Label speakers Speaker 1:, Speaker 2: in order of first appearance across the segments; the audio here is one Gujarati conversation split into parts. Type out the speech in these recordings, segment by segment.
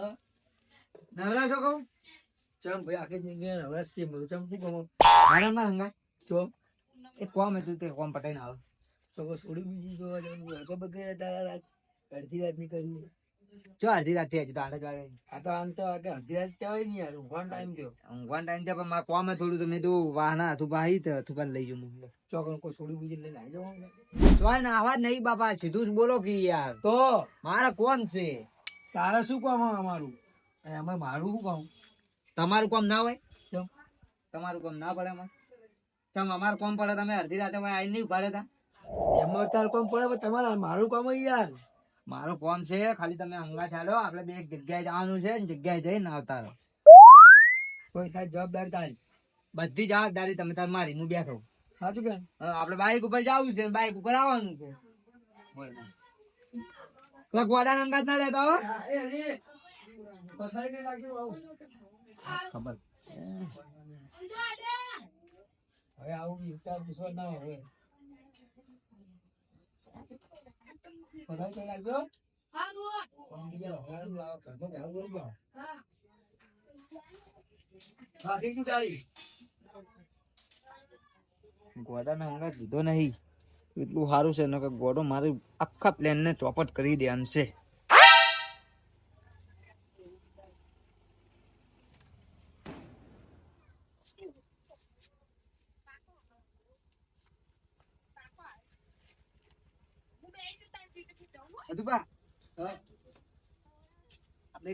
Speaker 1: હા
Speaker 2: નવરા છો કહું?
Speaker 1: ચમ ભાઈ આખી જિંદગી નવરા છે બધું. ચમ શું કહું?
Speaker 2: મારા માં હંગા
Speaker 1: ચો
Speaker 2: એક કોમ હતું તે કોમ પટાઈને આવો.
Speaker 1: સગો છોડી બીજી જોવા જવાનું વાગે બગે તારા રાત. અડધી રાતની કરી
Speaker 2: જો અડધી રાત થઈ તો આઠ જ વાગે.
Speaker 1: આ તો આમ તો વાગે અડધી રાત કહેવાય નહીં યાર ઊંઘવાનો ટાઈમ થયો.
Speaker 2: ઊંઘવાનો ટાઈમ છે પણ મારા કોમ થોડું તો મેં તો વાહના હતું ભાઈ તો હતું પણ લઈ જઉં.
Speaker 1: ચોક કોઈ છોડી બીજી લઈને આવી જવાનું
Speaker 2: ને આવા જ નહીં બાપા સીધું જ બોલો કે યાર.
Speaker 1: તો?
Speaker 2: મારા કોણ છે.
Speaker 1: તારે શું કામ અમારું? એમાં મારું શું કામ?
Speaker 2: તમારું કામ ના હોય?
Speaker 1: ચમ.
Speaker 2: તમારું કામ ના પડે એમાં ચમ અમારું કોમ પડે તમે અડધી રાતે હોય આઈને નહીં ઊભા રહેતા?
Speaker 1: એમાં તાર કામ પડે પણ તમારે મારું કામ હોય યાર.
Speaker 2: મારું કોમ છે ખાલી તમે હંગા ચાલો આપણે બે જગ્યાએ જવાનું છે ને જગ્યાએ જઈને આવતા રહો.
Speaker 1: કોઈ તારી જવાબદારી તારી.
Speaker 2: બધી જવાબદારી તમે તાર મારી હું બેઠો
Speaker 1: સાચું કે
Speaker 2: આપણે બાઈક ઉપર જવું છે બાઈક ઉપર આવવાનું છે. બોલ ના. પેલા ગોડાના અંગાત ના લેતા હો
Speaker 1: પથારી નહીં લાગ્યું આવું
Speaker 2: ખબર
Speaker 1: હવે આવું હિસાબ વિશ્વાસ ના હોય પથારી કઈ લાગ્યો
Speaker 2: ગોડાના અંગાત લીધો નહીં એટલું સારું છે ને કે ગોડો મારી આખા પ્લેન ને ચોપટ કરી દે એમ છે.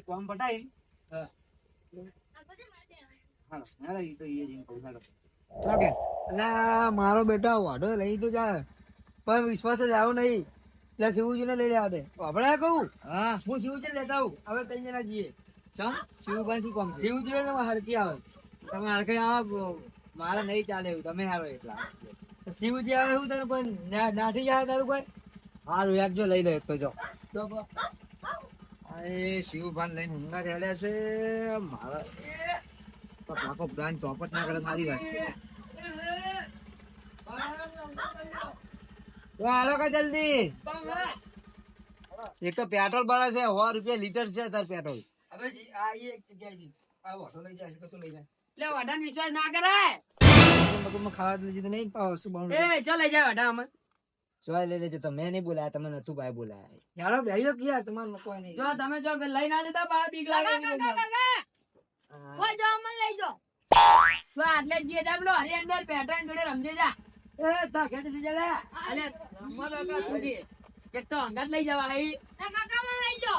Speaker 2: કોમ પટાઈ
Speaker 1: હા. મારો બેટા વાડો લઈ તો જાય પણ વિશ્વાસ જ આવો નહીં. એટલે શિવજી ને લઈ લેવા દે. આપણે કહું?
Speaker 2: હા.
Speaker 1: હું શિવજી લેતા આવું. હવે ત્રણ જણા જઈએ.
Speaker 2: ચમ? શિવભાઈ શું કોમ શિવજી
Speaker 1: શિવજી તમે હરકી આવે.
Speaker 2: તમે હરખે આવો મારે નહીં ચાલે એવું. તમે હારો એટલા.
Speaker 1: શિવજી આવે શું તને પણ નાઠી જાય તારું કોઈ?
Speaker 2: હારું એક જો લઈ લો એક તો જો. એ શિવભાન લઈને હુંગા રેડ્યા છે. મારા પાકો બ્રાન્ચ ચોપટ ના કરે મારી વાત છે તો હાલો કે જલ્દી. એક તો પેટ્રોલ ભરે છે સો રૂપિયા લીટર છે તાર પેટ્રોલ.
Speaker 1: હવે આ એક જગ્યાએ આ વાઢો લઈ જાય છે કશું લઈ જાય.
Speaker 3: એટલે વડાને વિશ્વાસ ના કરાય
Speaker 1: ખાવા જ નહીં પાવ શું બાવડું
Speaker 3: એ ચાલ લઈ જાય વડા અમે
Speaker 2: જોઈ લઈ લેજો તો મેં નહીં બોલાયા તમે નતું ભાઈ બોલાયા.
Speaker 1: યારો બેહ્યો ક્યાં? તમારે કોઈ નહીં.
Speaker 3: જો તમે જો લઈ ના લેતા બા બીક લાગે
Speaker 4: કોઈ જો મને લઈ જો.
Speaker 3: આટલે જ પેલો હરી અંદર પેટર્ન જોડે રમજે જા.
Speaker 1: એ તા ખેંચી લે.
Speaker 3: અલે રમવા તો કાં સુધી. એક તો અંગાત લઈ જવા હઈ.
Speaker 4: કાકા મને લઈ જો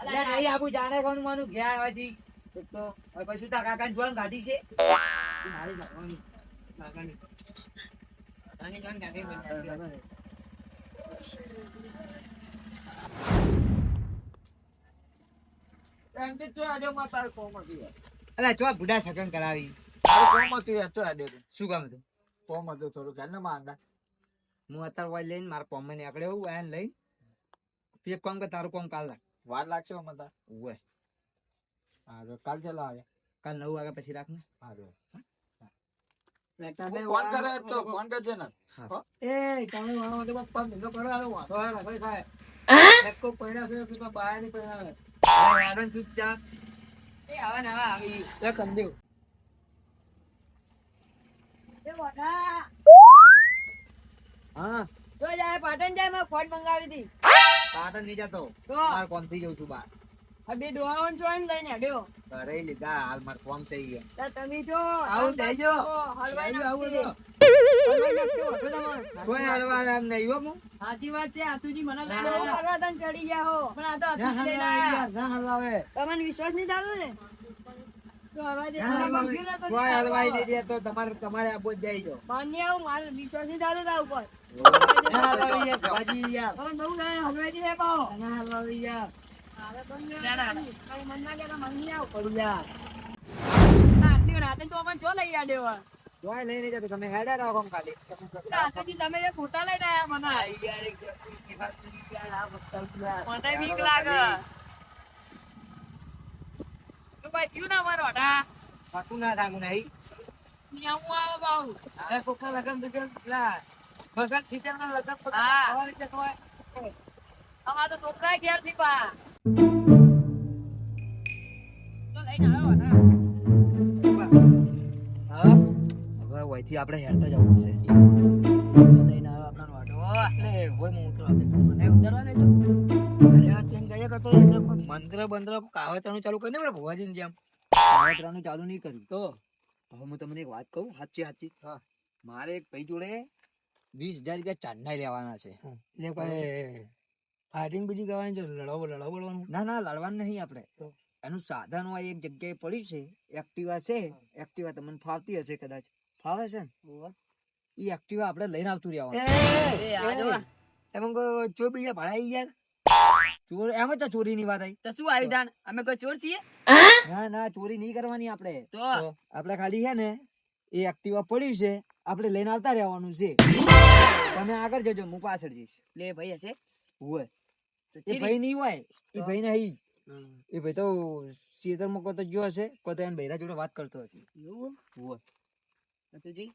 Speaker 2: અલ્યા નહીં આપું જાણે કોનું માનું ઘેર હોયથી એક તો હવે પછી તાર કાકાને જોવાનું ગાડી છે.
Speaker 3: મારી જવાની. કાકાની. કાકી
Speaker 1: એમ આડે તારે કોમ હતી યાર.
Speaker 2: ચો બુઢા સગન કરાવી.
Speaker 1: કોમ હતું ચો
Speaker 2: શું કામ હતું?
Speaker 1: કોમ હતું થોડું ઘર ને માંગા
Speaker 2: હું અત્યારે વાય લઈને મારા કોમ ને આકડે એવું આયા લઈ. તું એક કામ કર તારું કોમ કાલ રાખ.
Speaker 1: વાર લાગશે અમે તાર?
Speaker 2: ઓય
Speaker 1: હા તો કાલ ચાલો આવે
Speaker 2: કાલ નવ વાગ્યા પછી રાખ ને.
Speaker 1: હા તો. ફોન કરે તો ફોન કરજે ને. એ તમે મારો તો પગ ધંધો કરો આ વાંધો આવે રખડી એકો પૈડા છે તો બહારની પૈડા આવે.
Speaker 2: ચૂપચાપ.
Speaker 3: એ હવે ને હવે આવી.
Speaker 1: એ કંદેવ
Speaker 3: એ વડા
Speaker 2: હા.
Speaker 3: જો જાય પાટણ જાય મેં ખોટ મંગાવી હતી.
Speaker 2: પાટણ નહીં જતો.
Speaker 3: તો?
Speaker 2: માર કોમથી જઉં છું બાર
Speaker 3: આ બે ડોહાઓને જોઈને લઈને હેડ્યો.
Speaker 2: ઘરે લીધા હાલ માર કોમ છે
Speaker 3: ઈ તમે જો
Speaker 1: આવું દેજો.
Speaker 3: હલવાઈ
Speaker 1: આવું
Speaker 3: નાખશે.
Speaker 1: આવું
Speaker 3: હલવાઈ નાખશે તમારે.
Speaker 2: જોઈ હાલવા એમ નહીં હો હું
Speaker 3: સાચી વાત છે આતુજી મને લાગે
Speaker 1: ના.
Speaker 3: કરવા તને ચડી ગયા હો. પણ આ તો આતુજી
Speaker 1: ના.
Speaker 3: તમને વિશ્વાસ નહીં થતો ને? તો
Speaker 1: ના,
Speaker 2: તો તમારે તમારે આપો જ જાય
Speaker 3: માન્ય આવું મારે વિશ્વાસ નહીં થતો તારા ઉપર.
Speaker 1: ના હલાવે યાર, બાજી યાર.
Speaker 3: હવે નવું લાયા, હલવાઈ દે પાહો.
Speaker 1: ના હલાવે યાર.
Speaker 3: મારે તો નહીં
Speaker 1: ના, ના.
Speaker 3: આવતું. મારી મન ના કહેતા મન નહીં આવું.
Speaker 1: પડી યાર.
Speaker 3: ના, આટલી રાતે તો અમને છો લઈ આડે વળ.
Speaker 2: જોઈ નહીં નહીં જતો તમે હેડા રહો કોમ ખાલી
Speaker 3: ના, આતુજી તમે એ ખોટા લઈને આયા મને
Speaker 1: યાર, એક જગ્યાએ વાત કરી યાર, આ વખત યાર.
Speaker 3: મને બીક લાગે તું ભાઈ થયું ના મારો હટા
Speaker 2: સાકું ના થાકું નહીં
Speaker 3: નહીં આવું આવે બાઉ
Speaker 1: અરે કોકના લગન લગન?
Speaker 3: અમાર તો છોકરા ઘેરથી પા. લઈને આવ્યો ને
Speaker 1: હા? હવે વયથી આપણે હેરતા જવું છે
Speaker 3: લઈને આવ્યો આપણા વાડો એટલે હોય હું ઉતરવા દે. મને ઉતરવા દેજો
Speaker 1: અરે તેમ કહીએ કરતો હતો, એટલે પણ મંત્ર બંત્ર કાવતરાનું ચાલુ કરીને આપણે ભવાજીને જેમ.
Speaker 2: કાવતરાનું ચાલુ નહીં કર્યું.
Speaker 1: તો
Speaker 2: હવે હું તમને એક વાત કહું. સાચી સાચી.
Speaker 1: હા.
Speaker 2: મારે એક ભાઈ જોડે વીસ હજાર રૂપિયા ચાંદના લેવાના છે.
Speaker 1: એટલે કોઈ ફાઇટિંગ બીજી કરવાની છે લડાવો લડાવો લડવાનું
Speaker 2: ના ના લડવાનું નહીં આપણે. એનું સાધન હોય એક જગ્યાએ પડ્યું છે એક્ટિવા છે એક્ટિવા તમને ફાવતી હશે કદાચ. ફાવે છે ને? એ એક્ટિવા આપણે લઈને આવતું રહેવાનું.
Speaker 1: એમ કોઈ ચોર બીજા ભાડાઈ યાર
Speaker 2: ચોર એમ જ ચોરી ની વાત આવી
Speaker 3: તો શું આવ્યું તાણ અમે કોઈ ચોર છીએ?
Speaker 2: ના ના ચોરી નહીં કરવાની આપણે.
Speaker 3: તો?
Speaker 2: આપણે ખાલી છે ને એ એક્ટિવા પડ્યું છે આપણે લઈને આવતા રહેવાનું છે. તમે આગળ જજો હું પાછળ જઈશ.
Speaker 3: લે ભાઈ હશે.
Speaker 2: હોય. એ ભાઈ નહીં હોય. એ? ભાઈ નહીં. એ ભાઈ તો ખેતરમાં કો તો જો હશે કોતો એને બૈરા જોડે વાત કરતો હશે.
Speaker 3: એવું?
Speaker 2: હોય.
Speaker 3: નથુજી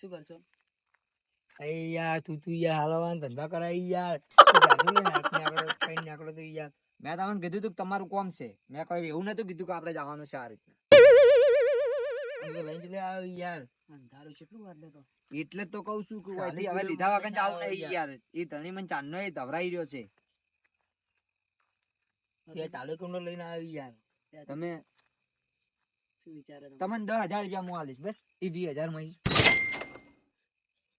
Speaker 3: શું કરશો?
Speaker 1: એ યાર તું તું યાર હાલવાન ધંધા કરાય યાર. નીકળો, કઈ તો યાર.
Speaker 2: મેં તમને કીધું તું તમારું કોમ છે. મેં કોઈ એવું નતું કીધું કે આપણે જવાનું છે આ રીતના.
Speaker 1: લઈ જ લે આવ્યો યાર.
Speaker 3: અંધારું કેટલું
Speaker 2: એટલે તો કઉ છું કે વાયથી હવે લીધા વગર ચાલુ નહીં
Speaker 1: યાર.
Speaker 2: એ ધણી મને ચાંદનો એ ધવરાઈ રહ્યો છે.
Speaker 1: ચાલુ કુંડો લઈને આવી યાર?
Speaker 2: તમે
Speaker 3: શું વિચારે
Speaker 2: તમને દસ હજાર રૂપિયા હું આલીશ બસ. એ વીસ હજારમાં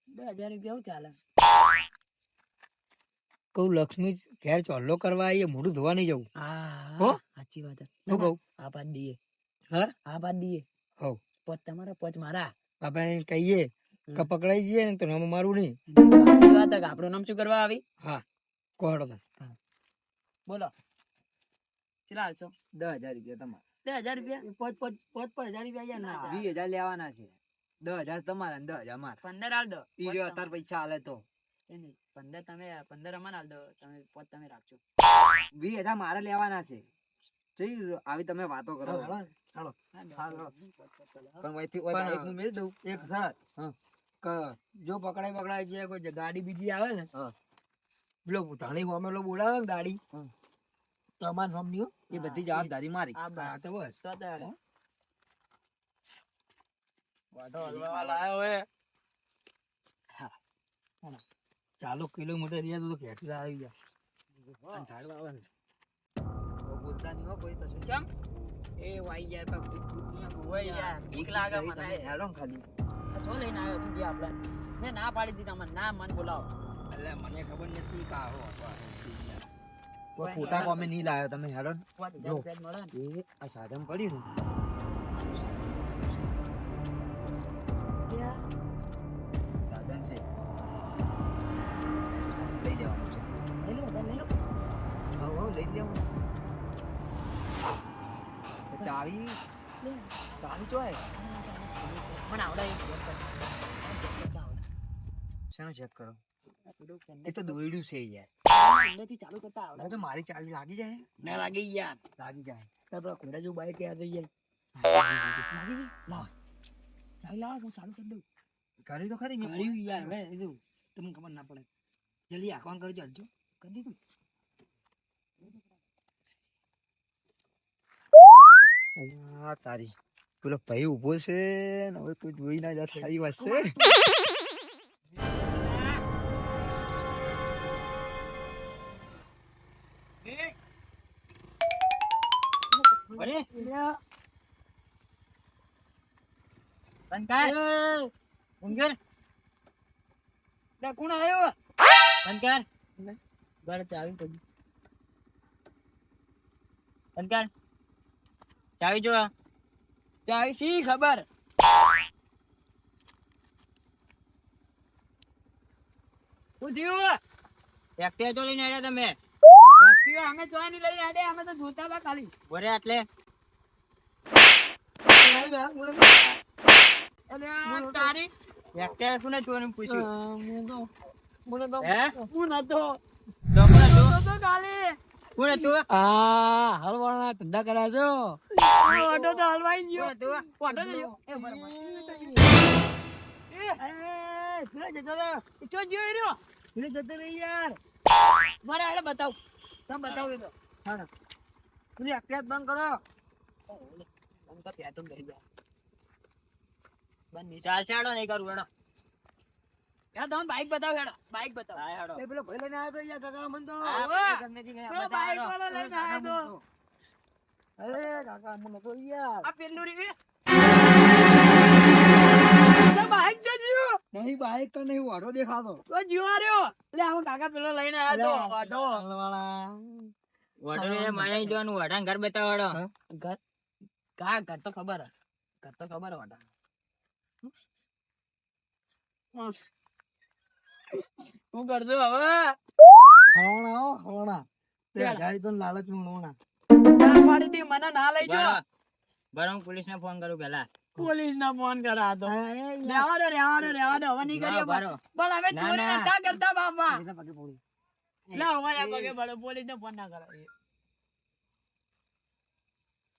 Speaker 3: દસ હજાર રૂપિયા હું ચાલે?
Speaker 1: કહું લક્ષ્મી ઘેર ચોલ્લો કરવા આવીએ મોઢું ધોવા નહીં જવું.
Speaker 3: હા
Speaker 1: હો?
Speaker 3: સાચી વાત હે.
Speaker 1: શું કહું?
Speaker 3: આ પાડ દઈએ
Speaker 1: હા?
Speaker 3: આ પાડ દઈએ
Speaker 1: હો
Speaker 3: પોચ તમારા પોચ મારા.
Speaker 1: આપણે કહીએ કે પકડાઈ જઈએ ને તો નામ મારું નહીં.
Speaker 3: સાચી વાત છે કે આપણું નામ શું કરવા આવી?
Speaker 1: કોહડો તો
Speaker 3: બોલો. ચલા છો?
Speaker 2: દસ હજાર રૂપિયા તમારા.
Speaker 3: દસ હજાર રૂપિયા?
Speaker 1: પાંચ પાંચ પાંચ પાંચ હજાર રૂપિયા ના.
Speaker 2: વીસ હજાર લેવાના છે. દસ હજાર તમારા ને દસ હજાર મારા
Speaker 3: પંદર હાલ દો.
Speaker 2: ઈ રહ્યો
Speaker 3: તાર
Speaker 2: અત્યારે પૈસા હાલે તો.
Speaker 3: એ નહીં, પંદર તમે પંદર અમને હાલ દો. તમે પોચ તમે રાખજો.
Speaker 2: વીસ હજાર મારે લેવાના છે. જોઈ આવી તમે વાતો કરો.
Speaker 1: હાલો, હાલો.
Speaker 3: હા,
Speaker 1: હાલ, હાલ.
Speaker 3: પોચ પોચ હાલો, હા.
Speaker 2: પણ વહીથી ઓય બાઈક હું મેલ દઉં.
Speaker 1: એક શરત
Speaker 2: હા.
Speaker 1: જો પકડાય પકડાય છે કોઈ ગાડી બીજી આવે ને પેલો ધણી હોમે બોલાવે ને ગાડી.
Speaker 2: હા.
Speaker 1: તો અમાર નામ
Speaker 2: એ બધી જવાબદારી મારી.
Speaker 1: હા તો બસ. ચાલો કિલોમીટર રહ્યા તો કેટલા આવી ગયા અને ઝાડવા આવે ને.
Speaker 2: બોલતા નહીં હો કોઈ કશું
Speaker 3: ચમ.
Speaker 1: એ વાઈ યાર પણ ભૂત
Speaker 3: ઓય યાર બીક લાગે મને.
Speaker 2: હેડો ને ખાલી.
Speaker 3: આ જો લઈને આવ્યો તું બી આપણે. મેં ના પાડી દીધા મને ના મન બોલાવો.
Speaker 1: એટલે મને ખબર નથી કે આવો
Speaker 2: કોઈ ફોટા કોમે નહીં લાવ્યો તમે હેડો
Speaker 1: જો.
Speaker 2: એ આ સાધન પડ્યું ને સાધન છે. લઈ જવાનું છે.
Speaker 3: લઈ લો લઈ લો
Speaker 2: હા હા લઈ લેવું. ચાવી ચાવી ચોય
Speaker 3: મને આવડે
Speaker 2: શાનો ચેક કરો એ તો દોયડું છે યાર
Speaker 3: અંદરથી ચાલુ કરતા આવડે
Speaker 2: તો મારી ચાવી લાગી જાય
Speaker 1: ના લાગે યાર
Speaker 2: લાગી જાય
Speaker 1: તારા ઘોડા જેવું બાઈક યાર થઈ યાર
Speaker 3: લાગી લાવ ચાવી લાવો હું ચાલુ કરી દઉં
Speaker 2: કરી તો ખરી
Speaker 1: કર્યું યાર હવે તો તમને ખબર ના પડે જલ્દી આખવાન કરજો હટજો
Speaker 3: કરી દીધું
Speaker 2: હા તારી. પેલો ભાઈ ઊભો છે ને હવે તું જોઈ ના જા તારી વાત છે.
Speaker 1: કોણ આવ્યો?
Speaker 3: બંકાર. ચાવી પડી. બંકાર. ચાવી જો
Speaker 1: ચાવી સી ખબર? શું થયું
Speaker 3: એક્ટિવા તો લઈને આવ્યા તમે.
Speaker 1: એક્ટિવા અમે જોઈ નહીં લઈને આડે અમે તો જોતા હતા ખાલી.
Speaker 3: બોરે એટલે
Speaker 1: તારી
Speaker 3: એક્ટિવા ચોરીને પૂછ્યું?
Speaker 1: હું તો મને તો
Speaker 3: હે?
Speaker 1: હું નતો.
Speaker 3: તો કોને તું કોને તું?
Speaker 1: આ હલવાના ધંધા કર્યા છો? ઓટો તો હલવાઈ ગયો.
Speaker 3: તું?
Speaker 1: ઓટો તો ગયો. એ બરાબર. એ, એ, પેલો જતો રહ્યો. ચો એ રહ્યો? પેલો જતો રહ્યો યાર.
Speaker 3: મારે હેડો બતાવ. તમે બતાવો એ તો.
Speaker 1: પેલી અકિયાત બંધ કરો.
Speaker 3: તો પેટર્ન કરી બંધ ચાલ ચાડો નહીં કરું હેડો. યાર તમે બાઈક બતાવો હેડો. બાઈક બતાવો. હા હેડો.
Speaker 1: એ પેલો ભાઈ લઈને આવ્યો તો યાર કાકા મને તો
Speaker 3: હા,
Speaker 1: હવે.
Speaker 3: ગમે તે મેં
Speaker 1: પેલો
Speaker 3: બતાવો
Speaker 1: બાઈક વાળો લઈને આવ્યો. તો. અરે કાકા મને તો યાર.
Speaker 3: આ પેલું રી બાઈક તો જીઓ
Speaker 1: નહીં બાઈક તો નહીં વાઢો દેખાતો.
Speaker 3: તો જીઓ રહ્યો. એટલે આમ કાકા પેલો લઈને આવ્યો તો. વાઢો.
Speaker 1: વાળા
Speaker 5: વોટર એ મારે જોવાનું વઢાં ઘર બતાવડો
Speaker 3: ઘર? કા ઘર તો ખબર હે. ઘર તો ખબર વાઢા હું કરજો હવે.
Speaker 1: હવાણા હવાણા. તે. ગાડી તો લાલચનું હવાણા.
Speaker 3: ના પાડી હતી મને ના લઈ જો.
Speaker 5: બરો હું પોલીસ ને ફોન કરું પેલા.
Speaker 3: પોલીસ ને ફોન કરા તો. રેવા દો રેવા દો રેવા દો હવે નહીં કરીએ પણ. હવે ચોરી નતા કરતા બાપા.
Speaker 1: તો.
Speaker 3: લે અમારે પગે પડે પોલીસ ને ફોન ના કરો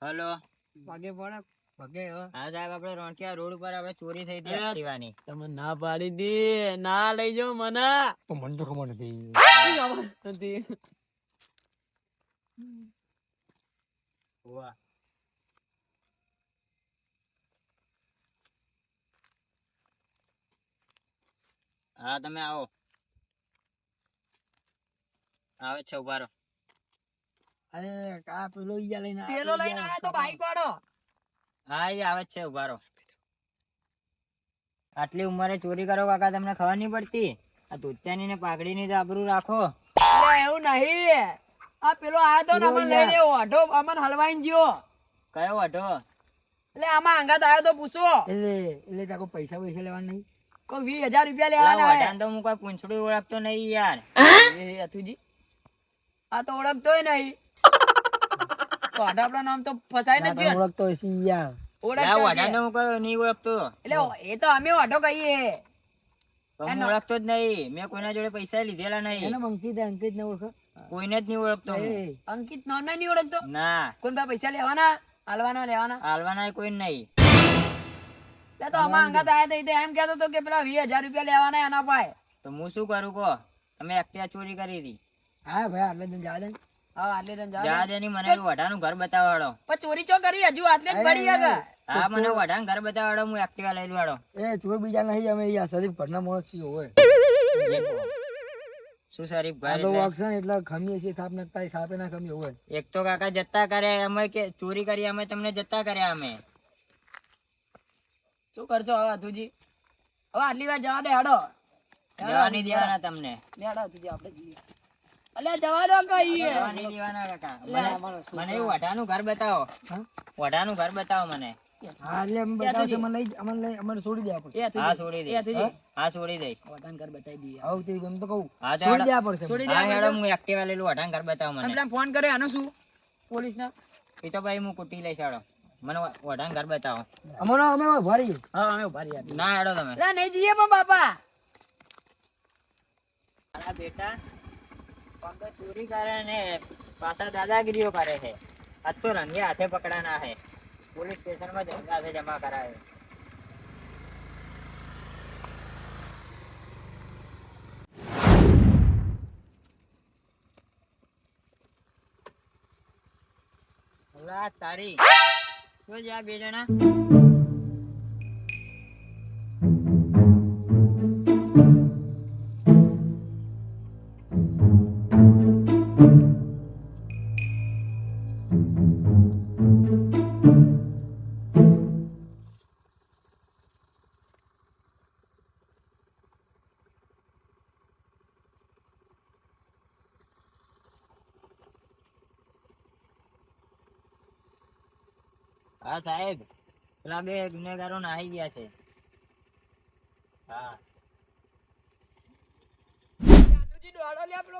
Speaker 5: હેલો.
Speaker 1: પગે પડે. પગે હા.
Speaker 5: સાહેબ આપણે રોણકીયા રોડ ઉપર આપણે ચોરી થઈ હતી એક્ટિવાની.
Speaker 3: તમે ના પાડી દી ના લઈ જાઓ મને.
Speaker 1: તો મને તો ખબર નથી.
Speaker 3: નથી.
Speaker 5: હોવા. હા તમે આવો. આવે છે ઉભારો
Speaker 1: અરે કા પેલો ઈયા લઈને
Speaker 3: પેલો લઈને. આવ્યો તો બાઈક વાળો.
Speaker 5: હા એ આવે છે ઉભારો આટલી ઉંમરે ચોરી કરો કાકા તમને ખબર નહીં પડતી? આ ધોતિયાની ને પાઘડીની તો આબરૂ રાખો.
Speaker 3: એવું નહીં. આ પેલો આયો તો ને અમને. લઈને ઓઢો અમને હલવાઈને ગયો.
Speaker 5: કયો વઢો
Speaker 3: એટલે આમાં આંગાત આવ્યો તો પૂછો.
Speaker 1: એટલે એટલે તાકો પૈસા પૈસા લેવાના નહીં?
Speaker 3: કોઈ વીસ હજાર રૂપિયા લેવાના
Speaker 5: હોય. તો હું કોઈ પૂંછડું ઓળખતો નહીં યાર.
Speaker 3: એ અતુજી. આ તો ઓળખતોય નહીં. તો આડા નામ તો ફસાય ને
Speaker 1: ના, તને ઓળખતો યાર.
Speaker 5: પેલા
Speaker 3: ઓળખતા
Speaker 5: વઢાને
Speaker 3: છે.
Speaker 5: તો હું કોઈ નહીં ઓળખતો.
Speaker 3: એટલે એ તો અમે ઓઢો કહીએ.
Speaker 5: હું ઓળખતો જ નહીં. મેં કોઈના જોડે પૈસા લીધેલા
Speaker 1: એને
Speaker 5: નહીં
Speaker 1: અંકિત અંકિત ને ઓળખો.
Speaker 5: કોઈને જ નહીં ઓળખતો
Speaker 3: અંકિત નામ નહીં ઓળખતો?
Speaker 5: ના.
Speaker 3: કોણ પાસે પૈસા લેવાના? હાલવાના લેવાના?
Speaker 5: હાલવાના કોઈ નહીં.
Speaker 3: એટલે તો આમાં આંગાત આયા તો એ તો એમ કહેતો હતો કે પેલા વીસ હજાર રૂપિયા લેવાના એના પાસે.
Speaker 5: તો હું શું કરું કહો? અમે એકટિયા ચોરી કરી હતી.
Speaker 1: હા ભાઈ આટલે દિન જા દે.
Speaker 3: હા આટલે તને જા
Speaker 5: જા
Speaker 3: દે.
Speaker 5: દે ની મને વઢાનું ઘર બતાવાડો
Speaker 3: પણ ચોરી ચો કરી? હજુ આટલે જ પડી ગયા
Speaker 5: હા મને વઢાનું ઘર બતાવાડો હું એકટીવા લઈ લવાડો
Speaker 1: એ ચોર બીજા નહીં અમે યાર શરીફ ઘરના માણસ છીએ હોય
Speaker 5: શું શરીફ ભાઈ
Speaker 1: તો
Speaker 5: એટલે?
Speaker 1: વાગ છે ને એટલે ખમીએ છીએ થાપ ના તારી થાપે ના ખમીએ હોય
Speaker 5: એક તો કાકા જતા કરે અમે કે ચોરી કરી અમે તમને જતા કર્યા અમે.
Speaker 3: શું કરશો હવે અધુજી હવે આટલી વાર જવા દે હાડો.
Speaker 5: જવા નહીં દેવાના તમને.
Speaker 3: લે હેડો હતુજી આપણે જઈએ. અલ્યા જવા દો કહીએ.
Speaker 5: જવા દેવાના કાકા. મને મને એવું વઢાનું ઘર બતાવો.
Speaker 1: હા?
Speaker 5: વઢાનું ઘર બતાવો મને.
Speaker 1: હા એટલે અમે બતાવશે મને લઈ અમને લઈ અમને છોડી દે પડશે
Speaker 5: હા છોડી
Speaker 3: દે
Speaker 5: હા? છોડી દઈશ.
Speaker 3: વઢાન ઘર બતાવી દઈએ.
Speaker 1: આવું તે એમ તો કહું.
Speaker 5: હા
Speaker 1: છોડી દે પડશે
Speaker 3: છોડી
Speaker 5: હા હેડો હું એક્ટિવા લઈ લઉં વઢાનું ઘર બતાવો મને.
Speaker 3: પેલા ફોન કરે આનો શું? પોલીસ ને
Speaker 5: એ તો ભાઈ હું કુટી લઈશ હેડો. મને વઢાન ઘર બતાવો.
Speaker 1: અમારો અમે ભરી
Speaker 3: હા અમે ઊભા
Speaker 5: ના હેડો તમે.
Speaker 3: ના નહીં જઈએ પણ બાપા.
Speaker 5: મારા બેટા તો ચોરી કરે ને પાછા દાદાગીરીઓ કરે છે. આજ તો રંગે હાથે પકડાના છે. પોલીસ સ્ટેશનમાં જંગ જમા કરાવે. તારી આ બે જણા? હા સાહેબ. પેલા બે ગુનેગારો નાહી ગયા છે. હા.
Speaker 3: હતુજી દોડો લે પેલો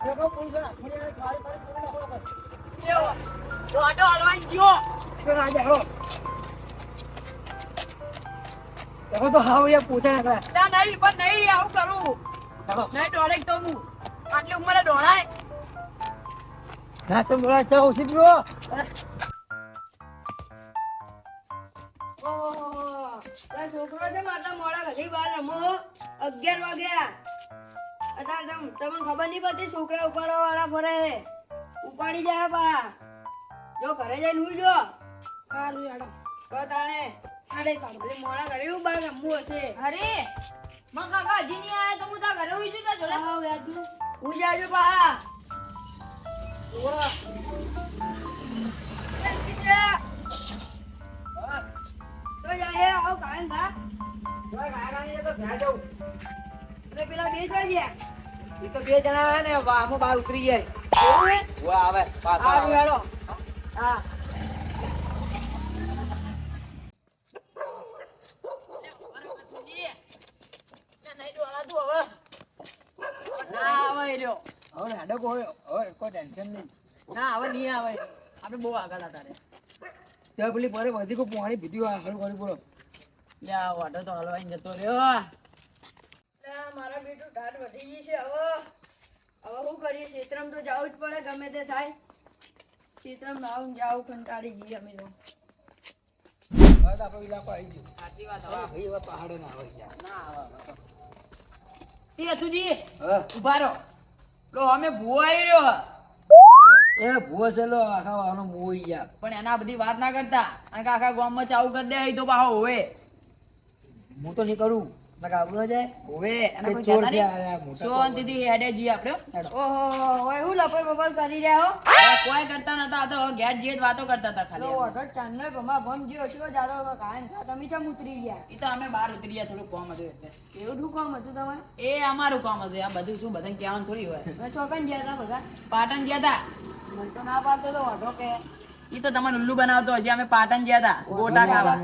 Speaker 1: તો
Speaker 3: તો
Speaker 1: તો
Speaker 3: આટલી ઉંમરે દોડાય
Speaker 1: ના ચમ બોલા ચા
Speaker 6: છોકરો છે ને મોડા ઘડી બહાર રમો. અગિયાર વાગ્યા. અત્યારે તમ- તમને ખબર નહીં પડતી છોકરા ઉપાડવા વાળા ફરે છે. ઉપાડી જાય પા જો ઘરે જઈને હુઈ જો.
Speaker 4: સારું યાડો
Speaker 6: તો તાણે
Speaker 4: આડે કાઢો.
Speaker 6: પેલી મોડા ઘરે હું બહાર રમવું હશે?
Speaker 4: અરે મા કાકા હજી નહીં આવ્યા તો હું તા ઘરે ઉઈ છું તારા જોડે? હા યાર
Speaker 6: હું. જાજો પા તો જાય આવ કાયમ ખા અને પેલા બે જોઈ
Speaker 2: એ તો બે જણા હે ને વાહમાં બહાર ઉતરી જાય.
Speaker 6: એવું
Speaker 2: આવે પાછા આવે.
Speaker 6: હેડો. હા.
Speaker 3: નહીં દોડા તું હવે ના આવે એ રહ્યો
Speaker 1: હવે હેડો કોઈ હવે કોઈ ટેન્શન નહીં.
Speaker 3: ના હવે નહીં આવે. આપણે બહુ આગળ હતા રે.
Speaker 1: ત્યાં પેલી પરે બધી કોઈ પાણી પીધું હારું કરી બોલો.
Speaker 3: લે આ વાટો તો હલવાઈ જતો રહ્યો.
Speaker 6: મારા બેટું ટાટ વધી ગઈ છે. હવે હવે શું કરીએ? ક્ષેત્રમ તો જવું જ પડે ગમે તે થાય. ક્ષેત્રમ નાવું જાવું કંટાળી ગઈ અમે તો.
Speaker 1: આવી
Speaker 3: આવે આવી પણ એના બધી વાત ના કરતા. કારણ કે આખા ગામમાં ચાવું કરી દે તો પાહો હોય
Speaker 1: હું તો નહીં કરું. ના જાય
Speaker 3: હોવે એના કોઈ
Speaker 1: ચોર છે આ મોટા
Speaker 3: શાંતિથી હેડે જઈએ આપણે?
Speaker 6: ઓહો હોય હું લપર બપર કરી રહ્યા હો?
Speaker 3: કોઈ કરતા નતા તો ઘેર જઈએ જ વાતો કરતા હતા ખાલી
Speaker 6: ઓઢો ચાંદનો ભમા ભમ જ્યો છો જાતો હવે તમે ચમ ઉતરી ગયા?
Speaker 3: એ તો અમે બહાર ઉતરી ગયા થોડું કામ હતું એટલે.
Speaker 6: એવું શું કામ હતું તમારે?
Speaker 3: એ અમારું કામ હતું આ બધું શું બધાને કહેવાનું થોડી હોય.
Speaker 6: ચોકન ગયા હતા બધા?
Speaker 3: પાટણ ગયા હતા
Speaker 6: મને તો ના પાડતો તો ઓઢો કે.
Speaker 3: એ તો તમને ઉલ્લુ બનાવતો હશે અમે પાટણ ગયા હતા ગોટા ખાવા.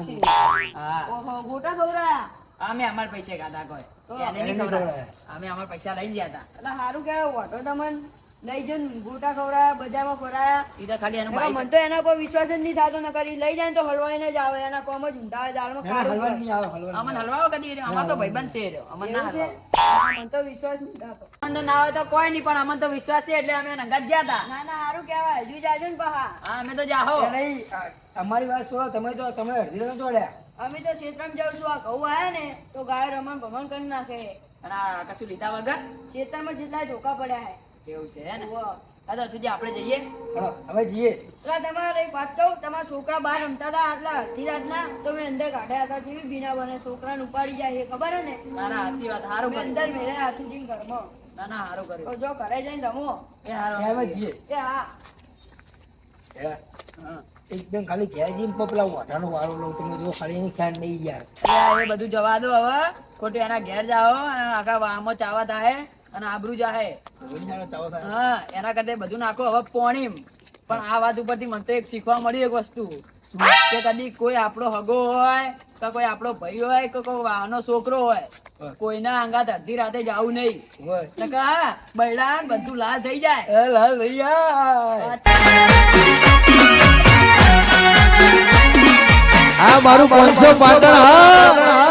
Speaker 3: હા.
Speaker 6: ઓહો ગોટા ખવડાયા?
Speaker 3: અમે અમાર પૈસે ખાધા કોઈ. એને નહીં
Speaker 1: એને
Speaker 3: અમે અમાર પૈસા લઈ ગયા હતા.
Speaker 6: એટલે સારું કે ઓટો તમને લઈ જઈને ગોટા ખવડાયા બજારમાં ફરાયા.
Speaker 3: ઈ તો ખાલી એનો
Speaker 6: મને તો એના પર વિશ્વાસ જ નહીં થતો ન કરી લઈ જાય તો હલવાઈને જ આવે એના કોમ જ ઊંધા દાળમાં કાઢું
Speaker 1: હલવા. નહીં આવે હલવા
Speaker 3: અમન હલવાઓ કદી અમાર તો ભાઈબંધ છે એ અમન ના હલવાઓ
Speaker 6: મને તો વિશ્વાસ નહીં થતો.
Speaker 3: અમન તો ના હોય તો કોઈ નહીં પણ અમન તો વિશ્વાસ છે એટલે અમે નંગત ગયા હતા.
Speaker 6: ના ના સારું કહેવાય હજુ જાજો ને પાહા.
Speaker 3: હા અમે તો જાહો
Speaker 1: એ અમારી વાત છોડો તમે તો તમે અડધી તો દોડ્યા
Speaker 6: અમે તો શેતરામ જાઉં છું. આ ઘઉં આવ્યા ને તો ગાયો રમણ ભમણ કરી નાખે.
Speaker 3: અને આ કશું લીધા વગર?
Speaker 6: શેતરમાં જેટલા ધોકા પડ્યા હે.
Speaker 3: એવું છે હે ને. હા તો તુજે આપણે જઈએ?
Speaker 1: હવે જઈએ.
Speaker 6: એટલે તમારે એક વાત કહું. તમારા છોકરા બહાર રમતા હતા આટલા અડધી રાતના? તો મેં અંદર કાઢ્યા હતા. જેવી બીના બને છોકરાને ઉપાડી જાય એ ખબર હે ને?
Speaker 3: મારા ના સાચી વાત. સારું
Speaker 6: મેં
Speaker 3: કર્યું
Speaker 6: અંદર મેળ્યા હાથુજી ઘરમાં.
Speaker 3: ના ના સારું કર્યું
Speaker 6: જો ઘરે જઈને રમો.
Speaker 3: એ સારું
Speaker 1: હવે જઈએ.
Speaker 6: એ, હા.
Speaker 1: એકદમ ખાલી ઘેર જઈને પેલા વાટાનો વારો લઉં તમે જો ખાલી એની ખ્યાલ નહીં યાર.
Speaker 3: એ બધું જવા દો હવે. ખોટું એના ઘેર જાઓ અને આખા વામો ચાવા થાય અને આબરૂ જાહે. હા એના કરતા બધું નાખો. હવે પોણીમ. પણ આ વાત ઉપરથી મને તો એક શીખવા મળ્યું એક વસ્તુ. કે કદી કોઈ આપણો હગો હોય કે કોઈ આપણો ભાઈ હોય કે કોઈ વાહનો છોકરો હોય કોઈના અંગાત અડધી રાતે જવું નહીં. બૈડા બધું લાલ થઈ જાય.
Speaker 1: લાલ થઈ જાય.
Speaker 7: આ મારું પાંચસો પાટણ હા.